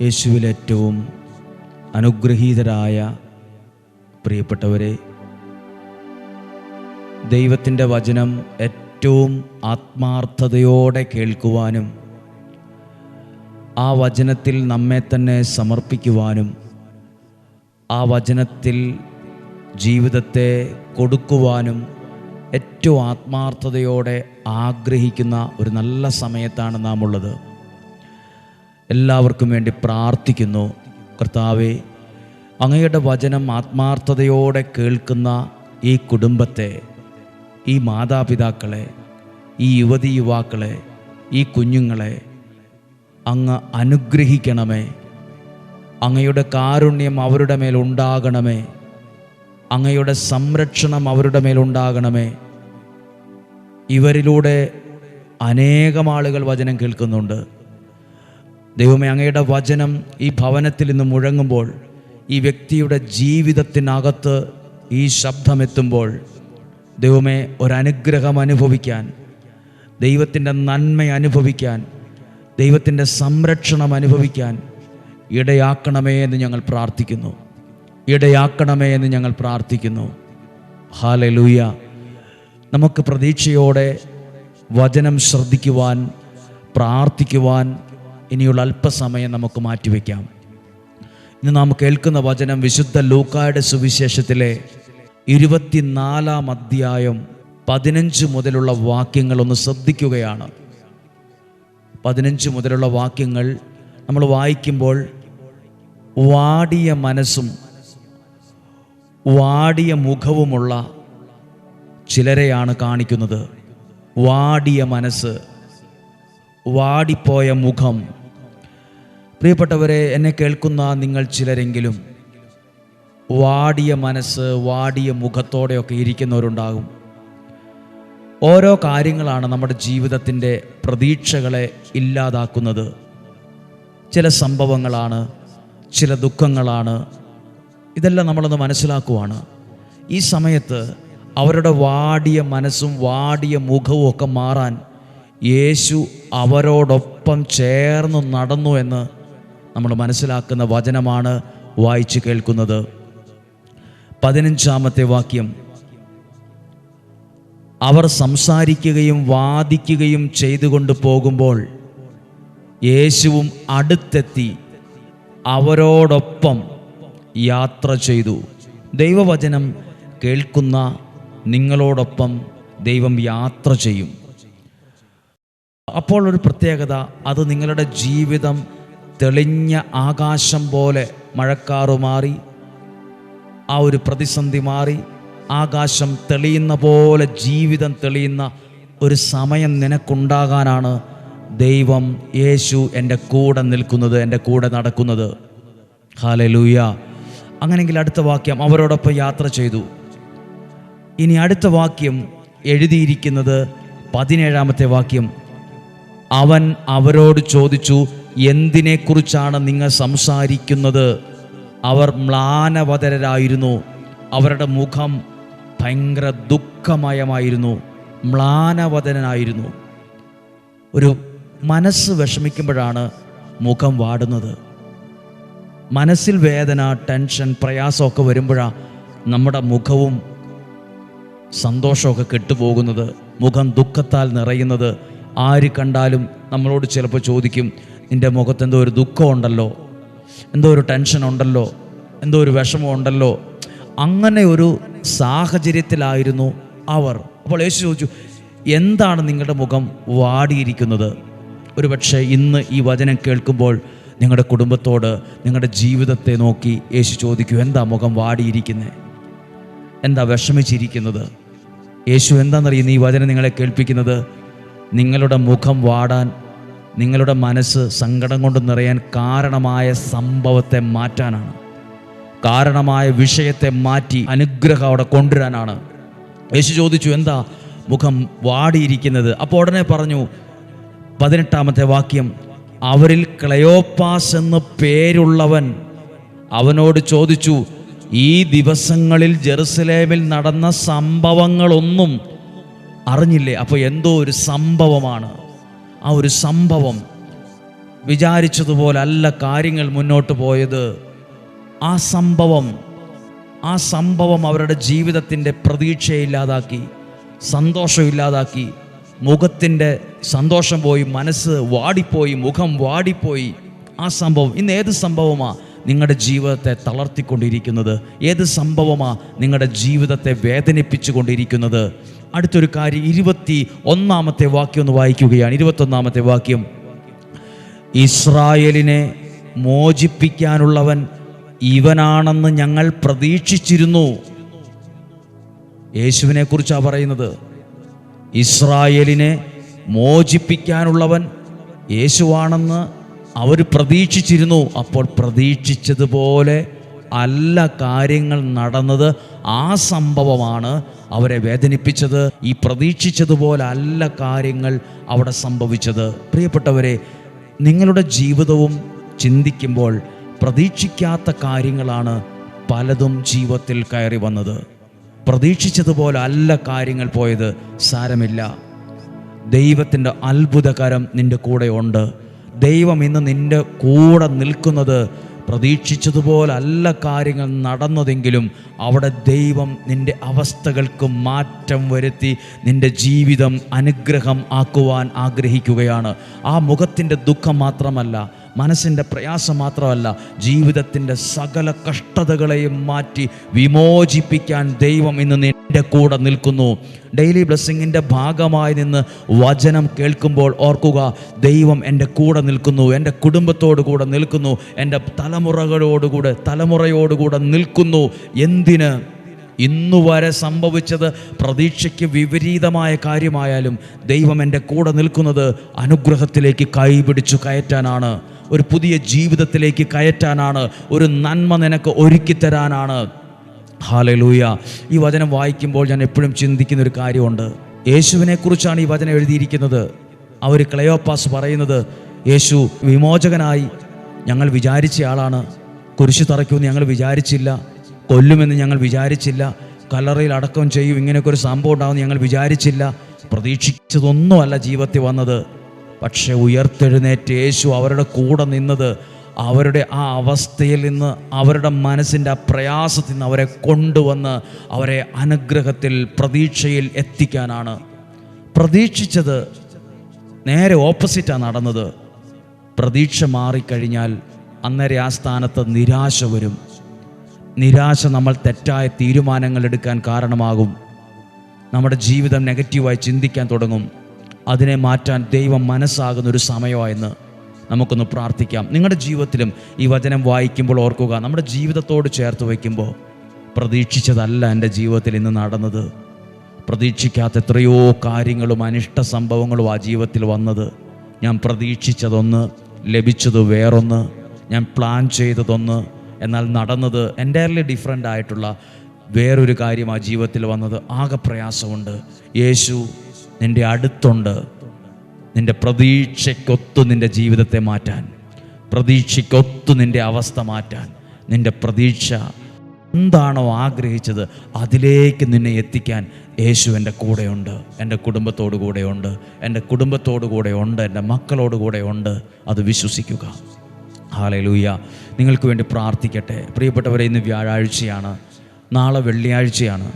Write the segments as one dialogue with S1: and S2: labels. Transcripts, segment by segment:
S1: യേശുവിൽ ഏറ്റവും അനുഗ്രഹീതരായ പ്രിയപ്പെട്ടവരെ ദൈവത്തിന്റെ വചനം ഏറ്റവും ആത്മാർത്ഥതയോടെ കേൾക്കുവാനും ആ വചനത്തിൽ നമ്മെ തന്നെ സമർപ്പിക്കുവാനും ആ വചനത്തിൽ ജീവിതത്തെ കൊടുക്കുവാനും ഏറ്റവും ആത്മാർത്ഥതയോടെ ആഗ്രഹിക്കുന്ന ഒരു നല്ല സമയത്താണ് നാം ഉള്ളത് എല്ലാവർക്കും വേണ്ടി പ്രാർത്ഥിക്കുന്നു. കർത്താവെ അങ്ങയുടെ വചനം ആത്മാർത്ഥതയോടെ കേൾക്കുന്ന ഈ കുടുംബത്തെ ഈ മാതാപിതാക്കളെ ഈ യുവതി യുവാക്കളെ ഈ കുഞ്ഞുങ്ങളെ അങ്ങ് അനുഗ്രഹിക്കണമേ. അങ്ങയുടെ കാരുണ്യം അവരുടെ മേൽ ഉണ്ടാകണമേ. അങ്ങയുടെ സംരക്ഷണം അവരുടെ മേൽ ഉണ്ടാകണമേ. ഇവരിലൂടെ അനേകം ആളുകൾ വചനം കേൾക്കുന്നുണ്ട്. ദൈവമേ അങ്ങയുടെ വചനം ഈ ഭവനത്തിൽ നിന്ന് മുഴങ്ങുമ്പോൾ ഈ വ്യക്തിയുടെ ജീവിതത്തിനകത്ത് ഈ ശബ്ദമെത്തുമ്പോൾ ദൈവമേ ഒരനുഗ്രഹം അനുഭവിക്കാൻ ദൈവത്തിന്റെ നന്മ അനുഭവിക്കാൻ ദൈവത്തിന്റെ സംരക്ഷണം അനുഭവിക്കാൻ ഇടയാക്കണമേ എന്ന് ഞങ്ങൾ പ്രാർത്ഥിക്കുന്നു. ഇടയാക്കണമേ എന്ന് ഞങ്ങൾ പ്രാർത്ഥിക്കുന്നു. ഹാലലൂയ നമുക്ക് പ്രതീക്ഷയോടെ വചനം ശ്രദ്ധിക്കുവാൻ പ്രാർത്ഥിക്കുവാൻ ഇനിയുള്ള അല്പസമയം നമുക്ക് മാറ്റിവെക്കാം. ഇന്ന് നാം കേൾക്കുന്ന വചനം വിശുദ്ധ ലൂക്കായുടെ സുവിശേഷത്തിലെ ഇരുപത്തിനാലാം അധ്യായം പതിനഞ്ച് മുതലുള്ള വാക്യങ്ങൾ ഒന്ന് ശ്രദ്ധിക്കുകയാണ്. പതിനഞ്ച് മുതലുള്ള വാക്യങ്ങൾ നമ്മൾ വായിക്കുമ്പോൾ വാടിയ മനസ്സും വാടിയ മുഖവുമുള്ള ചിലരെയാണ് കാണിക്കുന്നത്. വാടിയ മനസ്സ് വാടിപ്പോയ മുഖം പ്രിയപ്പെട്ടവരെ എന്നെ കേൾക്കുന്ന നിങ്ങൾ ചിലരെങ്കിലും വാടിയ മനസ്സ് വാടിയ മുഖത്തോടെയൊക്കെ ഇരിക്കുന്നവരുണ്ടാകും. ഓരോ കാര്യങ്ങളാണ് നമ്മുടെ ജീവിതത്തിന്റെ പ്രതീക്ഷകളെ ഇല്ലാതാക്കുന്നത്. ചില സംഭവങ്ങളാണ് ചില ദുഃഖങ്ങളാണ് ഇതെല്ലാം നമ്മളൊന്ന് മനസ്സിലാക്കുവാണ്. ഈ സമയത്ത് അവരുടെ വാടിയ മനസ്സും വാടിയ മുഖവും ഒക്കെ മാറാൻ യേശു അവരോടൊപ്പം ചേർന്ന് നടന്നു എന്ന് നമ്മൾ മനസ്സിലാക്കുന്ന വചനമാണ് വായിച്ചു കേൾക്കുന്നത്. പതിനഞ്ചാമത്തെ വാക്യം. അവർ സംസാരിക്കുകയും വാദിക്കുകയും ചെയ്തുകൊണ്ട് പോകുമ്പോൾ യേശുവും അടുത്തെത്തി അവരോടൊപ്പം യാത്ര ചെയ്തു. ദൈവവചനം കേൾക്കുന്ന നിങ്ങളോടൊപ്പം ദൈവം യാത്ര ചെയ്യും. അപ്പോൾ ഒരു പ്രത്യേകത അത് നിങ്ങളുടെ ജീവിതം തെളിഞ്ഞ ആകാശം പോലെ മഴക്കാറു മാറി ആ ഒരു പ്രതിസന്ധി മാറി ആകാശം തെളിയുന്ന പോലെ ജീവിതം തെളിയുന്ന ഒരു സമയം നിനക്കുണ്ടാകാനാണ് ദൈവം യേശു എന്റെ കൂടെ നിൽക്കുന്നത് എന്റെ കൂടെ നടക്കുന്നത്. ഹാലലൂയ അങ്ങനെങ്കിൽ അടുത്ത വാക്യം അവരോടൊപ്പം യാത്ര ചെയ്തു. ഇനി അടുത്ത വാക്യം എഴുതിയിരിക്കുന്നത് പതിനേഴാമത്തെ വാക്യം. അവൻ അവരോട് ചോദിച്ചു എന്തിനെക്കുറിച്ചാണ് നിങ്ങൾ സംസാരിക്കുന്നത്? അവർ മ്ലാനവതരായിരുന്നു അവരുടെ മുഖം ഭയങ്കര ദുഃഖമയമായിരുന്നു. മ്ലാനവതനായിരുന്നു ഒരു മനസ്സ് വിഷമിക്കുമ്പോഴാണ് മുഖം വാടുന്നത്. മനസ്സിൽ വേദന ടെൻഷൻ പ്രയാസമൊക്കെ വരുമ്പോഴാണ് നമ്മുടെ മുഖവും സന്തോഷമൊക്കെ കെട്ടുപോകുന്നത്. മുഖം ദുഃഖത്താൽ നിറയുന്നത്. ആര് കണ്ടാലും നമ്മളോട് ചിലപ്പോൾ ചോദിക്കും നിന്റെ മുഖത്ത് എന്തോ ഒരു ദുഃഖമുണ്ടല്ലോ എന്തോ ഒരു ടെൻഷൻ ഉണ്ടല്ലോ എന്തോ ഒരു വിഷമമുണ്ടല്ലോ അങ്ങനെ ഒരു സാഹചര്യത്തിലായിരുന്നു അവർ. അപ്പോൾ യേശു ചോദിച്ചു എന്താണ് നിങ്ങളുടെ മുഖം വാടിയിരിക്കുന്നത്? ഒരുപക്ഷെ ഇന്ന് ഈ വചനം കേൾക്കുമ്പോൾ നിങ്ങളുടെ കുടുംബത്തോട് നിങ്ങളുടെ ജീവിതത്തെ നോക്കി യേശു ചോദിക്കൂ എന്താ മുഖം വാടിയിരിക്കുന്നത് എന്താ വിഷമിച്ചിരിക്കുന്നത്? യേശു എന്താണെന്നറിയുന്ന ഈ വചനം നിങ്ങളെ കേൾപ്പിക്കുന്നത് നിങ്ങളുടെ മുഖം വാടാൻ നിങ്ങളുടെ മനസ്സ് സങ്കടം കൊണ്ട് നിറയാൻ കാരണമായ സംഭവത്തെ മാറ്റാനാണ്. കാരണമായ വിഷയത്തെ മാറ്റി അനുഗ്രഹം അവിടെ കൊണ്ടുവരാനാണ്. യേശു ചോദിച്ചു എന്താ മുഖം വാടിയിരിക്കുന്നത്? അപ്പോൾ ഉടനെ പറഞ്ഞു പതിനെട്ടാമത്തെ വാക്യം അവരിൽ ക്ലയോപ്പാസ് എന്ന് പേരുള്ളവൻ അവനോട് ചോദിച്ചു ഈ ദിവസങ്ങളിൽ ജെറുസലേമിൽ നടന്ന സംഭവങ്ങളൊന്നും അറിഞ്ഞില്ലേ? അപ്പോൾ എന്തോ ഒരു സംഭവമാണ്. ആ ഒരു സംഭവം വിചാരിച്ചതുപോലെ അല്ല കാര്യങ്ങൾ മുന്നോട്ട് പോയത്. ആ സംഭവം ആ സംഭവം അവരുടെ ജീവിതത്തിന്റെ പ്രതീക്ഷയില്ലാതാക്കി സന്തോഷമില്ലാതാക്കി മുഖത്തിന്റെ സന്തോഷം പോയി മനസ്സ് വാടിപ്പോയി മുഖം വാടിപ്പോയി. ആ സംഭവം ഇന്ന് ഏത് സംഭവമാണ് നിങ്ങളുടെ ജീവിതത്തെ തളർത്തിക്കൊണ്ടിരിക്കുന്നത് ഏത് സംഭവമാണ് നിങ്ങളുടെ ജീവിതത്തെ വേദനിപ്പിച്ചു കൊണ്ടിരിക്കുന്നത് അടുത്തൊരു കാര്യം ഇരുപത്തി ഒന്നാമത്തെ വാക്യം ഒന്ന് വായിക്കുകയാണ്. ഇരുപത്തൊന്നാമത്തെ വാക്യം ഇസ്രായേലിനെ മോചിപ്പിക്കാനുള്ളവൻ ഇവനാണെന്ന് ഞങ്ങൾ പ്രതീക്ഷിച്ചിരുന്നു. യേശുവിനെ കുറിച്ചാണ് പറയുന്നത് ഇസ്രായേലിനെ മോചിപ്പിക്കാനുള്ളവൻ യേശുവാണെന്ന് അവർ പ്രതീക്ഷിച്ചിരുന്നു. അപ്പോൾ പ്രതീക്ഷിച്ചതുപോലെ അല്ല കാര്യങ്ങൾ നടന്നത്. ആ സംഭവമാണ് അവരെ വേദനിപ്പിച്ചത്. ഈ പ്രതീക്ഷിച്ചതുപോലെ അല്ല കാര്യങ്ങൾ അവിടെ സംഭവിച്ചത്. പ്രിയപ്പെട്ടവരെ നിങ്ങളുടെ ജീവിതവും ചിന്തിക്കുമ്പോൾ പ്രതീക്ഷിക്കാത്ത കാര്യങ്ങളാണ് പലതും ജീവിതത്തിൽ കയറി വന്നത്. പ്രതീക്ഷിച്ചതുപോലെ അല്ല കാര്യങ്ങൾ പോയത് സാരമില്ല. ദൈവത്തിന്റെ അത്ഭുതകരം നിന്റെ കൂടെ ഉണ്ട് ദൈവം ഇന്ന് നിന്റെ കൂടെ നിൽക്കുന്നത് പ്രതീക്ഷിച്ചതുപോലല്ല കാര്യങ്ങൾ നടന്നതെങ്കിലും അവിടെ ദൈവം നിന്റെ അവസ്ഥകൾക്ക് മാറ്റം വരുത്തി നിന്റെ ജീവിതം അനുഗ്രഹം ആക്കുവാൻ ആഗ്രഹിക്കുകയാണ്. ആ മുഖത്തിന്റെ ദുഃഖം മാത്രമല്ല മനസ്സിന്റെ പ്രയാസം മാത്രമല്ല ജീവിതത്തിന്റെ സകല കഷ്ടതകളെയും മാറ്റി വിമോചിപ്പിക്കാൻ ദൈവം ഇന്ന് കൂടെ നിൽക്കുന്നു. ഡെയിലി ബ്ലെസ്സിങ്ങിന്റെ ഭാഗമായി നിന്ന് വചനം കേൾക്കുമ്പോൾ ഓർക്കുക ദൈവം എന്റെ കൂടെ നിൽക്കുന്നു എന്റെ കുടുംബത്തോടു കൂടെ നിൽക്കുന്നു എന്റെ തലമുറകളോടുകൂടെ തലമുറയോടുകൂടെ നിൽക്കുന്നു. എന്തിന്? ഇന്നു വരെ സംഭവിച്ചത് പ്രതീക്ഷയ്ക്ക് വിപരീതമായ കാര്യമായാലും ദൈവം എന്റെ കൂടെ നിൽക്കുന്നത് അനുഗ്രഹത്തിലേക്ക് കൈപിടിച്ചു കയറ്റാനാണ്. ഒരു പുതിയ ജീവിതത്തിലേക്ക് കയറ്റാനാണ്. ഒരു നന്മ നിനക്ക് ഒരുക്കിത്തരാനാണ്. ഹാലലൂയ. ഈ വചനം വായിക്കുമ്പോൾ ഞാൻ എപ്പോഴും ചിന്തിക്കുന്ന ഒരു കാര്യമുണ്ട്. യേശുവിനെ കുറിച്ചാണ് ഈ വചനം എഴുതിയിരിക്കുന്നത്. അവർ ക്ലയോപ്പാസ് പറയുന്നത് യേശു വിമോചകനായി ഞങ്ങൾ വിചാരിച്ച ആളാണ്. കുരിശു തറയ്ക്കുമെന്ന് ഞങ്ങൾ വിചാരിച്ചില്ല. കൊല്ലുമെന്ന് ഞങ്ങൾ വിചാരിച്ചില്ല. കല്ലറയിൽ അടക്കം ചെയ്യും. ഇങ്ങനെയൊക്കെ ഒരു സംഭവം ഉണ്ടാകുമെന്ന് ഞങ്ങൾ വിചാരിച്ചില്ല. പ്രതീക്ഷിച്ചതൊന്നുമല്ല ജീവിതത്തിൽ വന്നത്. പക്ഷേ ഉയർത്തെഴുന്നേറ്റ് യേശു അവരുടെ കൂടെ നിന്നത് അവരുടെ ആ അവസ്ഥയിൽ നിന്ന് അവരുടെ മനസ്സിന്റെ ആ പ്രയാസത്തിൽ നിന്ന് അവരെ കൊണ്ടുവന്ന് അവരെ അനുഗ്രഹത്തിൽ പ്രതീക്ഷയിൽ എത്തിക്കാനാണ്. പ്രതീക്ഷിച്ചത് നേരെ ഓപ്പോസിറ്റാണ് നടന്നത്. പ്രതീക്ഷ മാറിക്കഴിഞ്ഞാൽ അന്നേരം ആ സ്ഥാനത്ത് നിരാശ വരും. നിരാശ നമ്മൾ തെറ്റായ തീരുമാനങ്ങൾ എടുക്കാൻ കാരണമാകും. നമ്മുടെ ജീവിതം നെഗറ്റീവായി ചിന്തിക്കാൻ തുടങ്ങും. അതിനെ മാറ്റാൻ ദൈവം മനസ്സാകുന്ന ഒരു സമയമായെന്ന് നമുക്കൊന്ന് പ്രാർത്ഥിക്കാം. നിങ്ങളുടെ ജീവിതത്തിലും ഈ വചനം വായിക്കുമ്പോൾ ഓർക്കുക നമ്മുടെ ജീവിതത്തോട് ചേർത്ത് വയ്ക്കുമ്പോൾ പ്രതീക്ഷിച്ചതല്ല എന്റെ ജീവിതത്തിൽ ഇന്ന് നടന്നത്. പ്രതീക്ഷിക്കാത്ത എത്രയോ കാര്യങ്ങളും അനിഷ്ട സംഭവങ്ങളും ആ ജീവിതത്തിൽ വന്നത്. ഞാൻ പ്രതീക്ഷിച്ചതൊന്ന് ലഭിച്ചത് വേറൊന്ന് ഞാൻ പ്ലാൻ ചെയ്തതൊന്ന് എന്നാൽ നടന്നത് എന്റയർലി ഡിഫറെന്റ് ആയിട്ടുള്ള വേറൊരു കാര്യം ആ ജീവിതത്തിൽ വന്നത്. ആകെ പ്രയാസമുണ്ട്. യേശു നിന്റെ അടുത്തുണ്ട്. നിന്റെ പ്രതീക്ഷയ്ക്കൊത്തു നിന്റെ ജീവിതത്തെ മാറ്റാൻ പ്രതീക്ഷയ്ക്കൊത്തു നിന്റെ അവസ്ഥ മാറ്റാൻ നിന്റെ പ്രതീക്ഷ എന്താണോ ആഗ്രഹിച്ചത് അതിലേക്ക് നിന്നെ എത്തിക്കാൻ യേശു എന്റെ കൂടെയുണ്ട് എന്റെ കുടുംബത്തോടു കൂടെയുണ്ട് എന്റെ കുടുംബത്തോടു കൂടെയുണ്ട് എന്റെ മക്കളോട് കൂടെയുണ്ട്. അത് വിശ്വസിക്കുക. ഹാലലൂയ നിങ്ങൾക്ക് വേണ്ടി പ്രാർത്ഥിക്കട്ടെ. പ്രിയപ്പെട്ടവരെ ഇന്ന് വ്യാഴാഴ്ചയാണ്. നാളെ വെള്ളിയാഴ്ചയാണ്.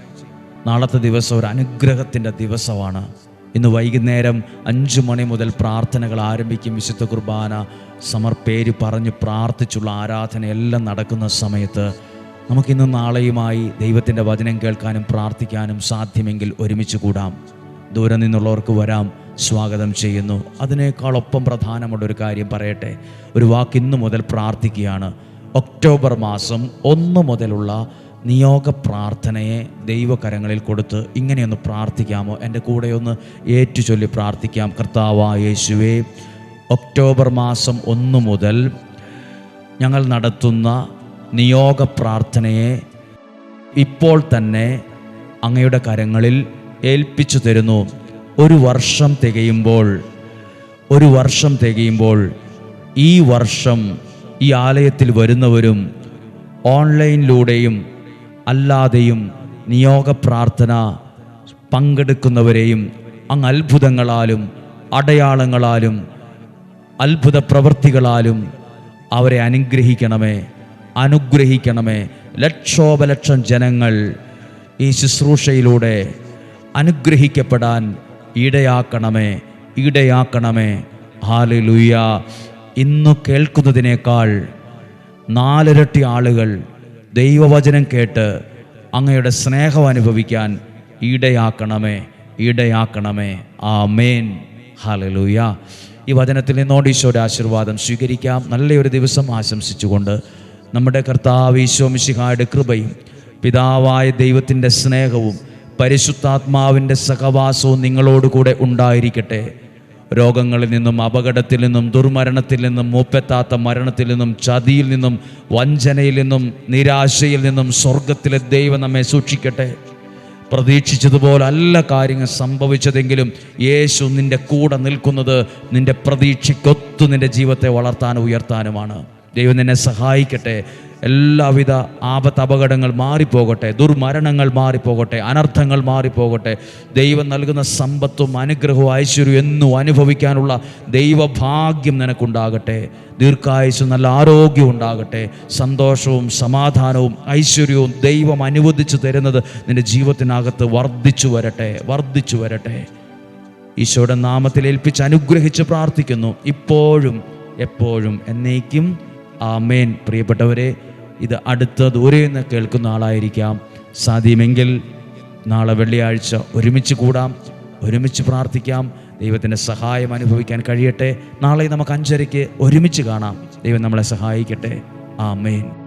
S1: നാളത്തെ ദിവസം ഒരു അനുഗ്രഹത്തിന്റെ ദിവസമാണ്. ഇന്ന് വൈകുന്നേരം അഞ്ച് മണി മുതൽ പ്രാർത്ഥനകൾ ആരംഭിക്കും. വിശുദ്ധ കുർബാന സമർപ്പേര് പറഞ്ഞ് പ്രാർത്ഥിച്ചുള്ള ആരാധന എല്ലാം നടക്കുന്ന സമയത്ത് നമുക്കിന്ന് നാളെയുമായി ദൈവത്തിന്റെ വചനം കേൾക്കാനും പ്രാർത്ഥിക്കാനും സാധ്യമെങ്കിൽ ഒരുമിച്ച് കൂടാം. ദൂരെ നിന്നുള്ളവർക്ക് വരാം. സ്വാഗതം ചെയ്യുന്നു. അതിനേക്കാളൊപ്പം പ്രധാനമുള്ള ഒരു കാര്യം പറയട്ടെ. ഒരു വാക്ക് ഇന്നു മുതൽ പ്രാർത്ഥിക്കുകയാണ്. ഒക്ടോബർ മാസം ഒന്ന് മുതലുള്ള നിയോഗ പ്രാർത്ഥനയെ ദൈവകരങ്ങളിൽ കൊടുത്ത് ഇങ്ങനെയൊന്ന് പ്രാർത്ഥിക്കാമോ? എന്റെ കൂടെ ഒന്ന് ഏറ്റുചൊല്ലി പ്രാർത്ഥിക്കാം. കർത്താവാ യേശുവേ ഒക്ടോബർ മാസം ഒന്ന് മുതൽ ഞങ്ങൾ നടത്തുന്ന നിയോഗ പ്രാർത്ഥനയെ ഇപ്പോൾ തന്നെ അങ്ങയുടെ കരങ്ങളിൽ ഏൽപ്പിച്ചു തരുന്നു. ഒരു വർഷം തികയുമ്പോൾ ഒരു വർഷം തികയുമ്പോൾ ഈ വർഷം ഈ ആലയത്തിൽ വരുന്നവരും ഓൺലൈനിലൂടെയും അല്ലാതെയും നിയോഗ പ്രാർത്ഥന പങ്കെടുക്കുന്നവരെയും അങ്ങ് അത്ഭുതങ്ങളാലും അടയാളങ്ങളാലും അത്ഭുത പ്രവൃത്തികളാലും അവരെ അനുഗ്രഹിക്കണമേ അനുഗ്രഹിക്കണമേ. ലക്ഷോപലക്ഷം ജനങ്ങൾ ഈ ശുശ്രൂഷയിലൂടെ അനുഗ്രഹിക്കപ്പെടാൻ ഇടയാക്കണമേ ഇടയാക്കണമേ. ഹാലലുയ്യ ഇന്നു കേൾക്കുന്നതിനേക്കാൾ നാലിരട്ടി ആളുകൾ ദൈവവചനം കേട്ട് അങ്ങയുടെ സ്നേഹം അനുഭവിക്കാൻ ഇടയാക്കണമേ ഇടയാക്കണമേ. ആ മേൻ ഹലലൂയ ഈ വചനത്തിൽ നിന്നോട് ഈശോയുടെ ആശീർവാദം സ്വീകരിക്കാം. നല്ലൊരു ദിവസം ആശംസിച്ചുകൊണ്ട് നമ്മുടെ കർത്താവ് ഈശോ മിശിഹായുടെ കൃപയും പിതാവായ ദൈവത്തിന്റെ സ്നേഹവും പരിശുദ്ധാത്മാവിന്റെ സഹവാസവും നിങ്ങളോടുകൂടെ ഉണ്ടായിരിക്കട്ടെ. രോഗങ്ങളിൽ നിന്നും അപകടത്തിൽ നിന്നും ദുർമരണത്തിൽ നിന്നും മൂപ്പെത്താത്ത മരണത്തിൽ നിന്നും ചതിയിൽ നിന്നും വഞ്ചനയിൽ നിന്നും നിരാശയിൽ നിന്നും സ്വർഗത്തിലെ ദൈവം നമ്മെ സൂക്ഷിക്കട്ടെ. പ്രതീക്ഷിച്ചതുപോലെ അല്ല കാര്യങ്ങൾ സംഭവിച്ചതെങ്കിലും യേശു നിന്റെ കൂടെ നിൽക്കുന്നത് നിന്റെ പ്രതീക്ഷയ്ക്കൊത്തു നിന്റെ ജീവിതത്തെ വളർത്താനും ഉയർത്താനുമാണ്. ദൈവം നിന്നെ സഹായിക്കട്ടെ. എല്ലാവിധ ആപത്ത് അപകടങ്ങൾ മാറിപ്പോകട്ടെ ദുർമരണങ്ങൾ മാറിപ്പോകട്ടെ അനർത്ഥങ്ങൾ മാറിപ്പോകട്ടെ ദൈവം നൽകുന്ന സമ്പത്തും അനുഗ്രഹവും ഐശ്വര്യവും എന്നും അനുഭവിക്കാനുള്ള ദൈവഭാഗ്യം നിനക്കുണ്ടാകട്ടെ. ദീർഘായുസ് നല്ല ആരോഗ്യം ഉണ്ടാകട്ടെ. സന്തോഷവും സമാധാനവും ഐശ്വര്യവും ദൈവം അനുവദിച്ചു തരുന്നത് നിന്റെ ജീവിതത്തിനകത്ത് വർദ്ധിച്ചു വരട്ടെ വർദ്ധിച്ചു വരട്ടെ. ഈശോയുടെ നാമത്തിൽ ഏൽപ്പിച്ച് അനുഗ്രഹിച്ച് പ്രാർത്ഥിക്കുന്നു. ഇപ്പോഴും എപ്പോഴും എന്നേക്കും ആമേൻ. പ്രിയപ്പെട്ടവരെ ഇത് അടുത്ത ദൂരെ നിന്ന് കേൾക്കുന്ന ആളായിരിക്കാം. സാധ്യമെങ്കിൽ നാളെ വെള്ളിയാഴ്ച ഒരുമിച്ച് കൂടാം ഒരുമിച്ച് പ്രാർത്ഥിക്കാം. ദൈവത്തിന്റെ സഹായം അനുഭവിക്കാൻ കഴിയട്ടെ. നാളെ നമുക്ക് അഞ്ചരയ്ക്ക് ഒരുമിച്ച് കാണാം. ദൈവം നമ്മളെ സഹായിക്കട്ടെ. ആമേൻ.